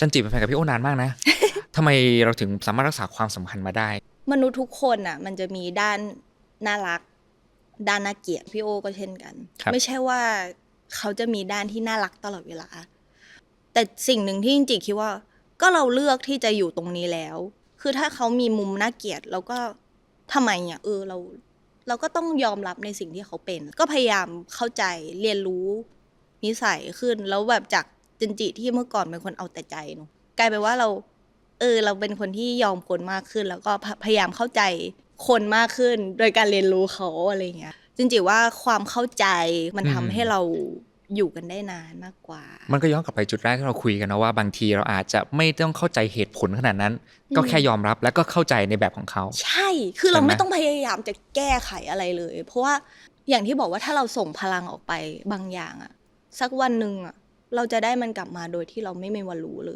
จันจิเป็นแฟนกับพี่โอนานมากนะ ทำไมเราถึงสามารถรักษาความสัมพันธ์มาได้ มนุษย์ทุกคนอะ มันจะมีด้านน่ารัก ด้านน่าเกลียดพี่โอก็เช่นกัน ครับ ไม่ใช่ว่าเขาจะมีด้านที่น่ารักตลอดเวลา แต่สิ่งหนึ่งที่จริงๆคิดว่า ก็เราเลือกที่จะอยู่ตรงนี้แล้ว คือถ้าเขามีมุมน่าเกลียดเราก็ทำไมอะเออเรา เราก็ต้องยอมรับในสิ่งที่เขาเป็น ก็พยายามเข้าใจเรียนรู้นิสัยขึ้น แล้วแบบจากจั นจิที่เมื่อก่อนเป็นคนเอาแต่ใจเนอะกลายเป็นว่าเรา เออ เราเป็นคนที่ยอมคนมากขึ้น แล้วก็พพยายามเข้าใจคนมากขึ้น โดยการเรียนรู้เขาอะไรเงี้ยจริงๆว่าความเข้าใจมันอืมทำให้เราอยู่กันได้นานมากกว่า มันก็ย้อนกลับไปจุดแรกที่เราคุยกันนะว่าบางทีเราอาจจะไม่ต้องเข้าใจเหตุผลขนาดนั้น ก็แค่ยอมรับแล้วก็เข้าใจในแบบของเขา ใช่ คือเราใช่ไหมไม่ต้องพยายามจะแก้ไขอะไรเลย เพราะว่าอย่างที่บอกว่าถ้าเราส่งพลังออกไปบางอย่างอะสักวันหนึ่งอะ เราจะได้มันกลับมาโดยที่เราไม่มีวันรู้เลย